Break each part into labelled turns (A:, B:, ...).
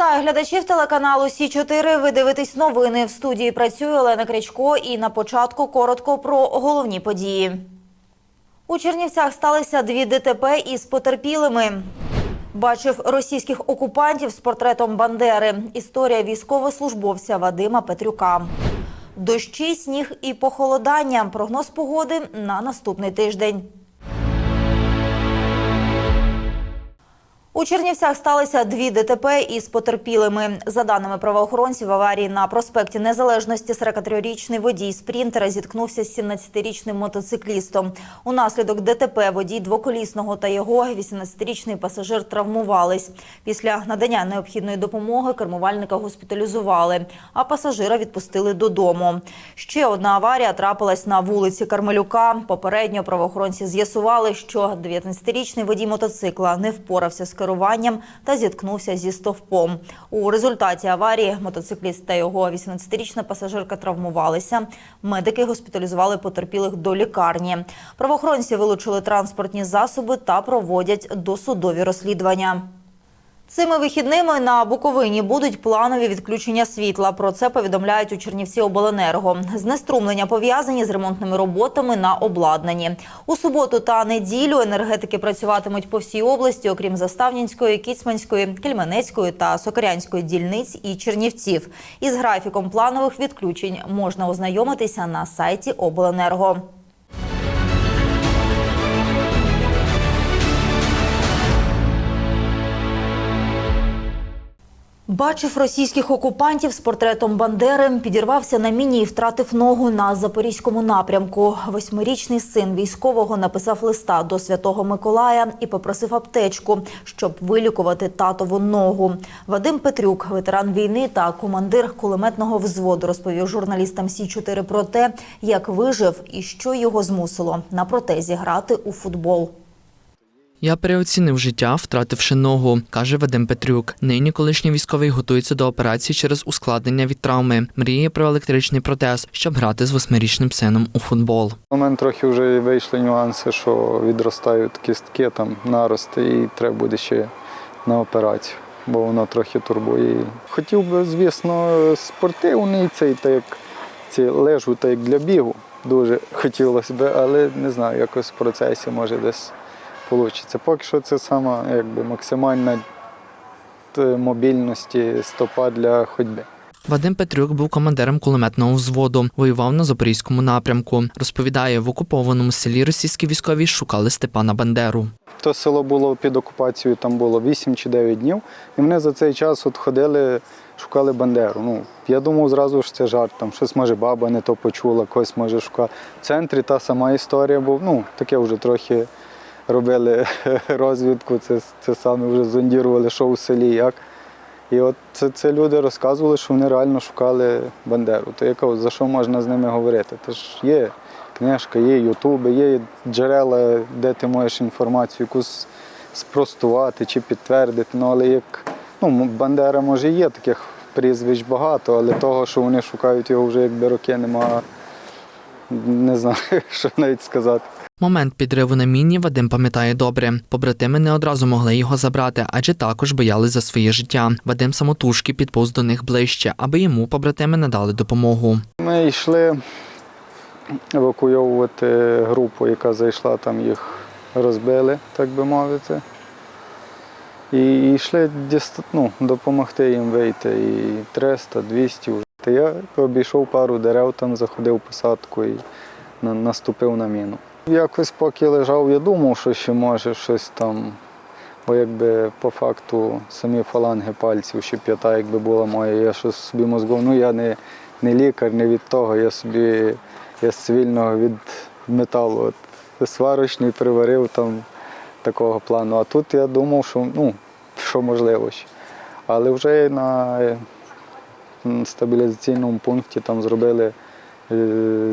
A: Вітаю глядачів телеканалу Сі 4 Ви дивитесь новини. В студії працює Олена Крячко. І на початку коротко про головні події. У Чернівцях сталися дві ДТП із потерпілими. Бачив російських окупантів з портретом Бандери. Історія військовослужбовця Вадима Петрюка. Дощі, сніг і похолодання. Прогноз погоди на наступний тиждень. У Чернівцях сталися дві ДТП із потерпілими. За даними правоохоронців, в аварії на проспекті Незалежності 43-річний водій спринтера зіткнувся з 17-річним мотоциклістом. Унаслідок ДТП водій двоколісного та його 18-річний пасажир травмувались. Після надання необхідної допомоги кермувальника госпіталізували, а пасажира відпустили додому. Ще одна аварія трапилась на вулиці Кармелюка. Попередньо правоохоронці з'ясували, що 19-річний водій мотоцикла не впорався з керуванням та зіткнувся зі стовпом. У результаті аварії мотоцикліст та його 18-річна пасажирка травмувалися. Медики госпіталізували потерпілих до лікарні. Правоохоронці вилучили транспортні засоби та проводять досудові розслідування. Цими вихідними на Буковині будуть планові відключення світла. Про це повідомляють у Чернівці обленерго. Знеструмлення пов'язані з ремонтними роботами на обладнанні. У суботу та неділю енергетики працюватимуть по всій області, окрім Заставнінської, Кіцманської, Кельменецької та Сокирянської дільниць і Чернівців. Із графіком планових відключень можна ознайомитися на сайті обленерго. Бачив російських окупантів з портретом Бандери, підірвався на міні і втратив ногу на запорізькому напрямку. Восьмирічний син військового написав листа до святого Миколая і попросив аптечку, щоб вилікувати татову ногу. Вадим Петрюк, ветеран війни та командир кулеметного взводу, розповів журналістам Сі 4 про те, як вижив і що його змусило на протезі грати у футбол.
B: Я переоцінив життя, втративши ногу, каже Вадим Петрюк. Нині колишній військовий готується до операції через ускладнення від травми. Мріє про електричний протез, щоб грати з восьмирічним сином у футбол.
C: У мене трохи вже вийшли нюанси, що відростають кістки, там нарости, і треба буде ще на операцію, бо воно трохи турбує. Хотів би, звісно, спортивний цей, так як ці лежу, так як для бігу. Дуже хотілося б, але не знаю, якось в процесі може десь вийде. Поки що це сама якби, максимальна т- мобільності стопа для ходьби.
B: Вадим Петрюк був командиром кулеметного взводу, воював на запорізькому напрямку. Розповідає, в окупованому селі російські військові шукали Степана Бандеру.
C: То село було під окупацією, там було 8 чи 9 днів. І вони за цей час от ходили, шукали Бандеру. Ну, я думав зразу що це жарт, там щось може баба не то почула, когось може шукала. В центрі та сама історія, бо ну, таке вже трохи робили розвідку, це, це саме вже зондірували, що у селі, як. І от це, це люди розказували, що вони реально шукали Бандеру. То я кажу, за що можна з ними говорити? Це ж є книжка, є ютуби, є джерела, де ти можеш інформацію якусь спростувати чи підтвердити. Ну, але як ну, Бандера, може, є таких прізвищ багато, але того, що вони шукають його вже якби роки нема, не знаю, що навіть сказати.
B: Момент підриву на міні Вадим пам'ятає добре. Побратими не одразу могли його забрати, адже також боялись за своє життя. Вадим самотужки підповз до них ближче, аби йому побратими надали допомогу.
C: Ми йшли евакуйовувати групу, яка зайшла, там їх розбили, так би мовити. І йшли ну, допомогти їм вийти. І 300, 200 вже. Я обійшов пару дерев, там заходив посадку і наступив на міну. Якось поки лежав, я думав, що ще може щось там. Бо якби по факту самі фаланги пальців, ще п'ята, якби була моя, я щось собі мозгов. Ну я не, не лікар, не від того. Я собі я з цивільного від металу. От, сварочний приварив там такого плану. А тут я думав, що ну, що можливо ще. Але вже на стабілізаційному пункті там зробили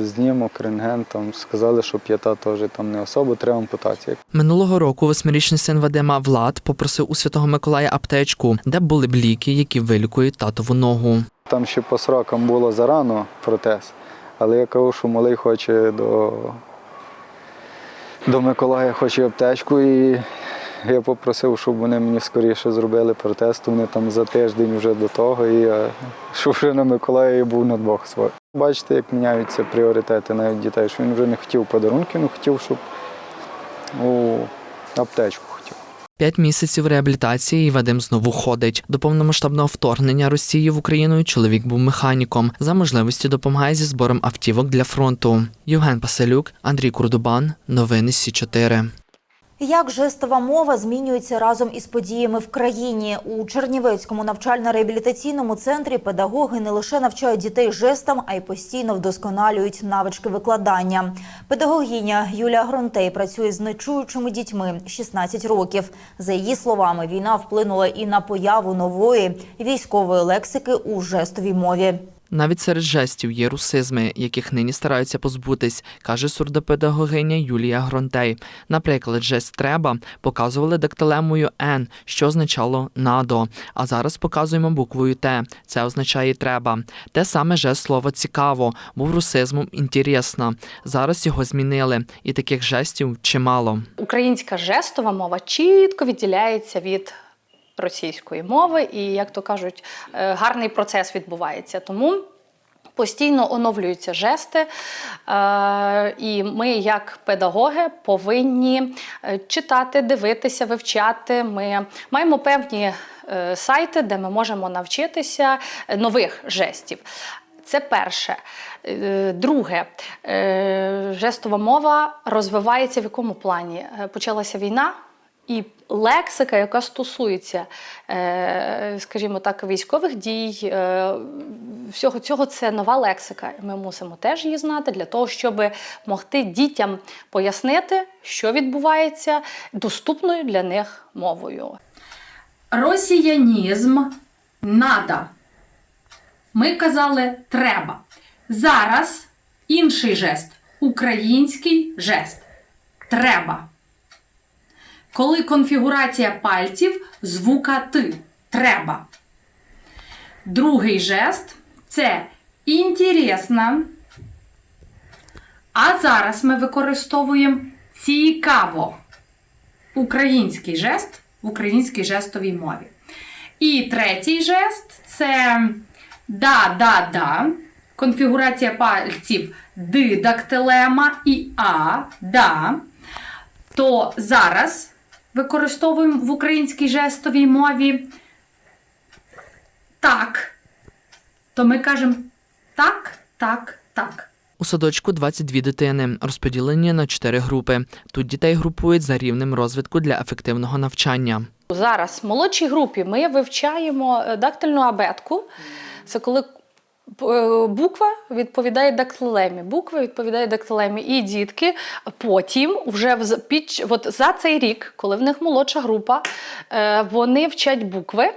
C: знімок, рентген, там сказали, що п'ята теж там не особо, треба ампутація.
B: Минулого року восьмирічний син Вадима Влад попросив у святого Миколая аптечку, де були б ліки, які вилікують татову ногу.
C: Там ще по срокам було зарано протез, але я кажу, що малий хоче до, до Миколая, хоче аптечку і Я попросив, щоб вони мені скоріше зробили протест. Вони там за тиждень вже до того, і я щоб вже на Миколаєві був на двох своїх. Бачите, як міняються пріоритети навіть дітей, що він вже не хотів подарунки, ну хотів, щоб у аптечку хотів.
B: П'ять місяців реабілітації і Вадим знову ходить. До повномасштабного вторгнення Росії в Україну чоловік був механіком. За можливості допомагає зі збором автівок для фронту. Євген Паселюк, Андрій Курдубан. Новини Сі 4
A: Як жестова мова змінюється разом із подіями в країні у Чернівецькому навчально-реабілітаційному центрі педагоги не лише навчають дітей жестам, а й постійно вдосконалюють навички викладання. Педагогиня Юлія Гронтей працює з нечуючими дітьми 16 років. За її словами, війна вплинула і на появу нової військової лексики у жестовій мові.
B: Навіть серед жестів є русизми, яких нині стараються позбутись, каже сурдопедагогиня Юлія Гронтей. Наприклад, жест треба показували дактилемою Н, що означало надо. А зараз показуємо буквою Т. Це означає треба. Те саме жест слова цікаво був русизмом інтересно. Зараз його змінили, і таких жестів чимало.
D: Українська жестова мова чітко відділяється від російської мови, і, як то кажуть, е, гарний процес відбувається. Тому постійно оновлюються жести, е, і ми, як педагоги, повинні е, читати, дивитися, вивчати. Ми маємо певні сайти, де ми можемо навчитися нових жестів. Це перше. Друге, жестова мова розвивається в якому плані? Почалася війна. І лексика, яка стосується, е, скажімо так, військових дій, е, всього цього це нова лексика. Ми мусимо теж її знати для того, щоб могти дітям пояснити, що відбувається доступною для них мовою.
E: Росіянізм надо. Ми казали треба. Зараз інший жест. Український жест. Треба. Коли конфігурація пальців звука ти. Треба. Другий жест це інтересно. А зараз ми використовуємо цікаво український жест в українській жестовій мові. І третій жест це да-да-да. Конфігурація пальців ди дактилема і а да. То зараз використовуємо в українській жестовій мові так. То ми кажемо так, так, так.
B: У садочку 22 дитини, розподілені на 4 групи. Тут дітей групують за рівнем розвитку для ефективного навчання.
D: Зараз в молодшій групі ми вивчаємо е, дактильну абетку. Це коли буква відповідає дактилемі. Буква відповідає дактилемі. І дітки потім, вже в- під, от за цей рік, коли в них молодша група, е, вони вчать букви.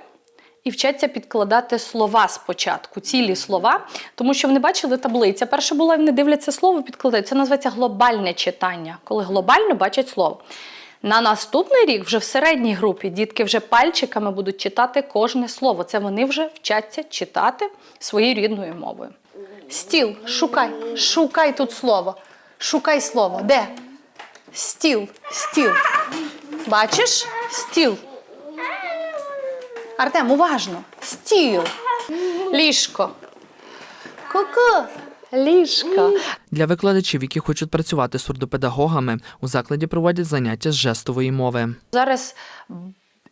D: І вчаться підкладати слова спочатку, цілі слова, тому що вони бачили таблиця. Перша була, вони дивляться слово, підкладають. Це називається глобальне читання, коли глобально бачать слово. На наступний рік, вже в середній групі, дітки вже пальчиками будуть читати кожне слово. Це вони вже вчаться читати своєю рідною мовою. Стіл, шукай, шукай тут слово. Шукай слово. Де? Стіл, стіл. Бачиш? Стіл. Артем, уважно. Стіл. Ліжко. Ку-ку. Ліжко.
B: Для викладачів, які хочуть працювати з сурдопедагогами, у закладі проводять заняття з жестової мови.
D: Зараз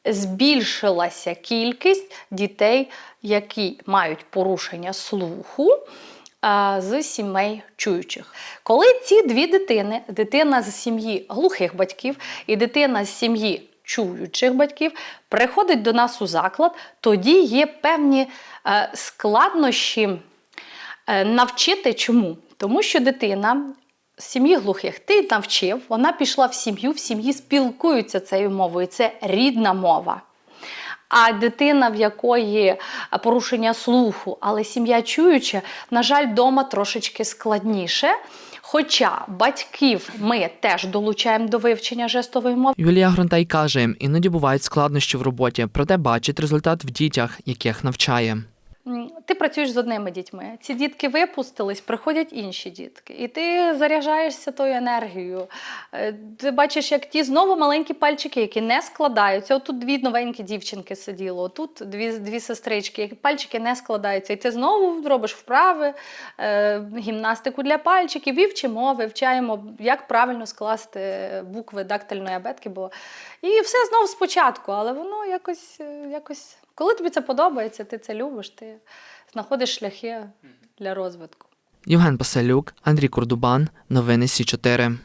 D: збільшилася кількість дітей, які мають порушення слуху з сімей чуючих. Коли ці дві дитини, дитина з сім'ї глухих батьків і дитина з сім'ї чуючих батьків, приходить до нас у заклад, тоді є певні складнощі навчити чому? Тому що дитина сім'ї глухих ти навчив, вона пішла в сім'ю, в сім'ї спілкуються цією мовою. Це рідна мова. А дитина, в якої порушення слуху, але сім'я чуюча, на жаль, вдома трошечки складніше. Хоча батьків ми теж долучаємо до вивчення жестової мови.
B: Юлія Гронтай каже, іноді бувають складнощі в роботі, проте бачить результат в дітях, яких навчає.
D: Ти працюєш з одними дітьми. Ці дітки випустились, приходять інші дітки, і ти заряджаєшся тою енергією. Е, Ти бачиш, як ті знову маленькі пальчики, які не складаються. Отут дві новенькі дівчинки сиділо, отут дві, дві сестрички, які пальчики не складаються. І ти знову робиш вправи, е, гімнастику для пальчиків, і вивчаємо, як правильно скласти букви дактильної абетки. Бо... І все знову спочатку, але воно якось, е, якось. Коли тобі це подобається, ти це любиш, ти знаходиш шляхи для розвитку.
B: Євген Паселюк, Андрій Курдубан, новини Сі 4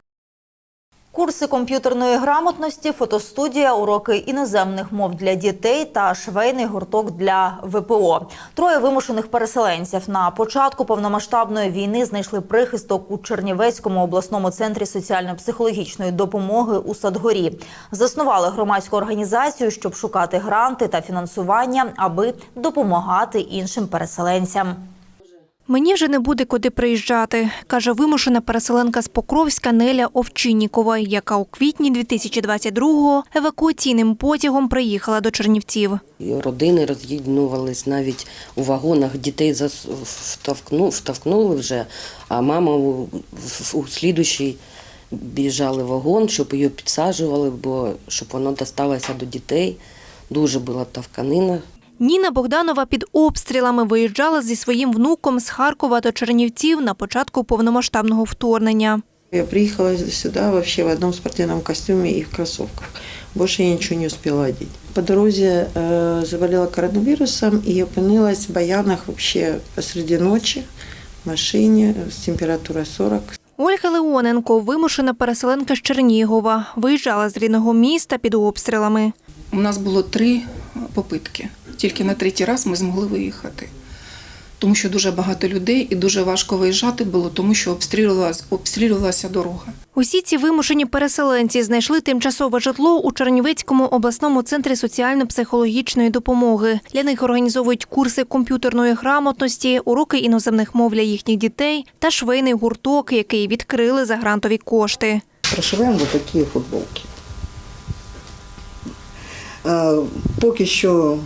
A: Курси комп'ютерної грамотності, фотостудія, уроки іноземних мов для дітей та швейний гурток для ВПО. Троє вимушених переселенців на початку повномасштабної війни знайшли прихисток у Чернівецькому обласному центрі соціально-психологічної допомоги у Садгорі. Заснували громадську організацію, щоб шукати гранти та фінансування, аби допомагати іншим переселенцям.
F: Мені вже не буде куди приїжджати, каже вимушена переселенка з Покровська Неля Овчиннікова, яка у квітні 2022-го евакуаційним потягом приїхала до Чернівців.
G: Родини роз'єднувались навіть у вагонах, дітей зас- втовкнули вже, а мама у, у слідущий біжали вагон, щоб її підсаджували, бо щоб воно досталося до дітей. Дуже була товканина.
F: Ніна Богданова під обстрілами виїжджала зі своїм внуком з Харкова до Чернівців на початку повномасштабного вторгнення.
H: Я приехала сюда вообще в одном спортивном костюме и в кроссовках. Больше я ничего не успела одеть. По дороге э, заболела коронавирусом и опинилась в Баянах вообще посреди ночи в машине с температурой 40.
F: Ольга Леоненко, вимушена переселенка з Чернігова, виїжджала з рідного міста під обстрілами.
I: У нас було три попитки. Тільки на третій раз ми змогли виїхати. Тому що дуже багато людей і дуже важко виїжджати було, тому що обстрілювалася, обстрілювалася дорога.
F: Усі ці вимушені переселенці знайшли тимчасове житло у Чернівецькому обласному центрі соціально-психологічної допомоги. Для них організовують курси комп'ютерної грамотності, уроки іноземних мов для їхніх дітей та швейний гурток, який відкрили за грантові кошти.
J: Прошиваємо такі футболки. Е, Поки що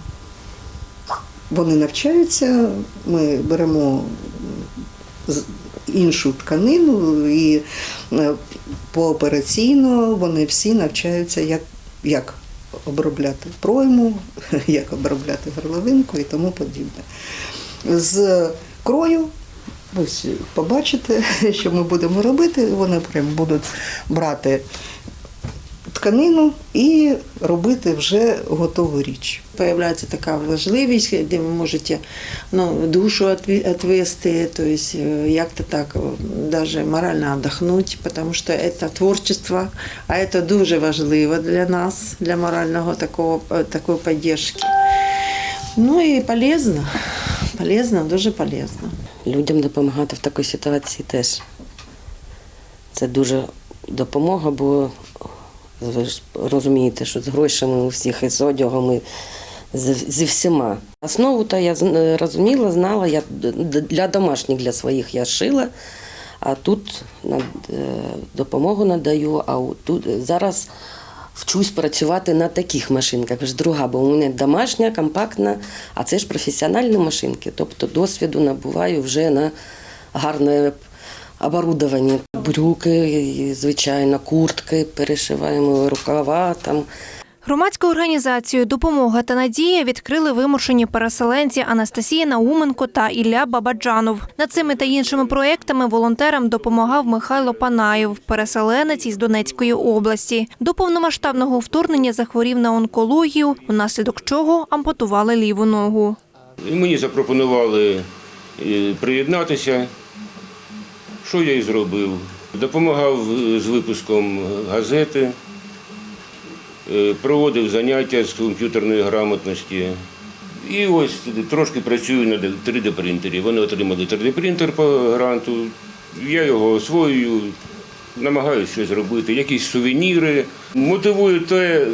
J: вони навчаються, ми беремо іншу тканину і е, поопераційно вони всі навчаються, як, як обробляти пройму, як обробляти горловинку і тому подібне. З крою ось побачите, що ми будемо робити. Вони прям будуть брати тканину і робити вже готову річ.
H: Появляется такая важливість, де ви можете ну, душу отве- отвести, то есть э, як-то так э, даже морально отдохнуть, потому что это творчество, а это дуже важливо для нас, для морального такого, э, такої поддержки. Ну і полезно, полезно, дуже полезно.
G: Людям допомагати в такій ситуації теж. Це дуже допомога, бо ви ж розумієте, що з грошами у всіх і з одягом, і зі всіма. Основу то я розуміла, знала, я для домашніх, для своїх я шила, а тут е, допомогу надаю, а тут зараз вчусь працювати на таких машинках. Ж друга, бо у мене домашня, компактна, а це ж професіональні машинки. Тобто досвіду набуваю вже на гарне оборудовані. Брюки, і, звичайно, куртки, перешиваємо рукава там.
F: Громадську організацію Допомога та надія відкрили вимушені переселенці Анастасія Науменко та Ілля Бабаджанов. Над цими та іншими проектами волонтерам допомагав Михайло Панаєв, переселенець із Донецької області. До повномасштабного вторгнення захворів на онкологію, внаслідок чого ампутували ліву ногу.
K: Мені запропонували е, приєднатися, що я і зробив. Допомагав з випуском газети, е, проводив заняття з комп'ютерної грамотності. І ось трошки працюю на 3D-принтері. Вони отримали 3D-принтер по гранту. Я його освоюю, намагаюся щось зробити, якісь сувеніри. Мотивує те,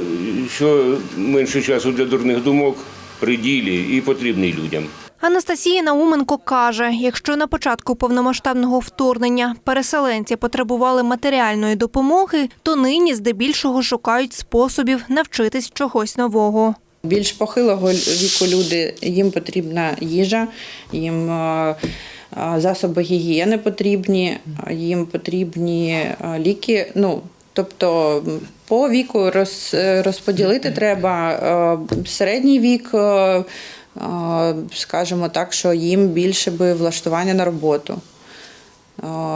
K: що менше часу для дурних думок при ділі і потрібний людям.
F: Анастасія Науменко каже, якщо на початку повномасштабного вторгнення переселенці потребували матеріальної допомоги, то нині здебільшого шукають способів навчитись чогось нового.
L: Більш похилого віку люди, їм потрібна їжа, їм е, е, засоби гігієни потрібні, їм потрібні е, ліки. Ну, тобто по віку розподілити треба середній вік, скажімо так, що їм більше би влаштування на роботу.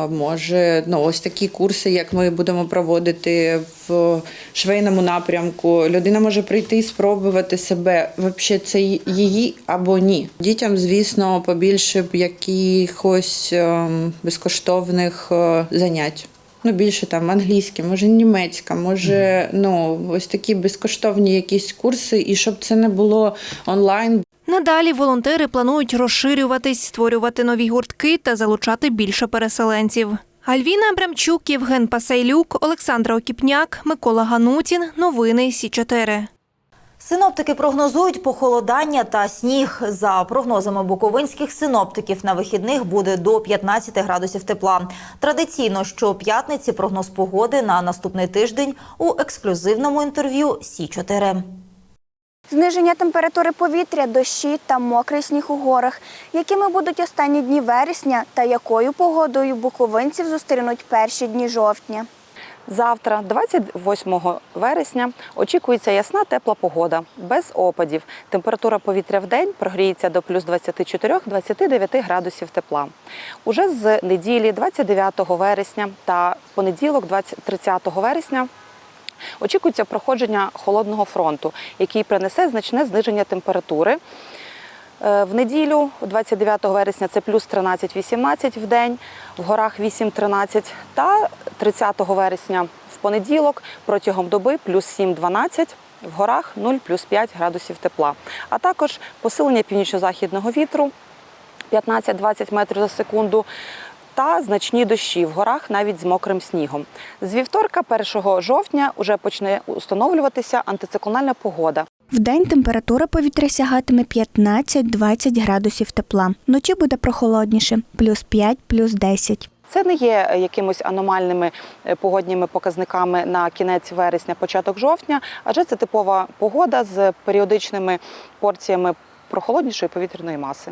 L: Може, ну ось такі курси, як ми будемо проводити в швейному напрямку. Людина може прийти і спробувати себе. Взагалі, це її або ні. Дітям, звісно, побільше б якихось ем, безкоштовних е, занять. Ну, більше там англійська, може німецька, може, ну ось такі безкоштовні якісь курси, і щоб це не було онлайн,
F: Надалі волонтери планують розширюватись, створювати нові гуртки та залучати більше переселенців. Альвіна Абрамчук, Євген Пасайлюк, Олександра Окіпняк, Микола Ганутін. Новини Сі 4
A: Синоптики прогнозують похолодання та сніг. За прогнозами буковинських синоптиків на вихідних буде до 15 градусів тепла. Традиційно щоп'ятниці прогноз погоди на наступний тиждень у ексклюзивному інтерв'ю Сі 4
M: Зниження температури повітря, дощі та мокрий сніг у горах. Якими будуть останні дні вересня та якою погодою буковинців зустрінуть перші дні жовтня?
N: Завтра, 28 вересня, очікується ясна тепла погода, без опадів. Температура повітря в день прогріється до плюс 24-29 градусів тепла. Уже з неділі, 29 вересня та понеділок, 20 30 вересня, очікується проходження холодного фронту, який принесе значне зниження температури. Е, В неділю, 29 вересня, це плюс 13-18 в день, в горах 8-13, та 30 вересня в понеділок протягом доби плюс 7-12, в горах 0 плюс 5 градусів тепла. А також посилення північно-західного вітру 15-20 метрів за секунду. Та значні дощі в горах навіть з мокрим снігом. З вівторка, 1 жовтня, вже почне установлюватися антициклональна погода.
M: Вдень температура повітря сягатиме 15-20 градусів тепла. Вночі буде прохолодніше – плюс 5, плюс 10.
N: Це не є якимось аномальними е, погодніми показниками на кінець вересня, початок жовтня, адже це типова погода з періодичними порціями прохолоднішої повітряної маси.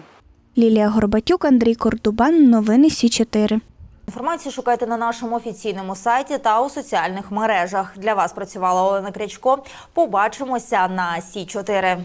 M: Лілія Горбатюк, Андрій Кордубан. Новини Сі 4
A: Інформацію шукайте на нашому офіційному сайті та у соціальних мережах. Для вас працювала Олена Крячко. Побачимося на Сі 4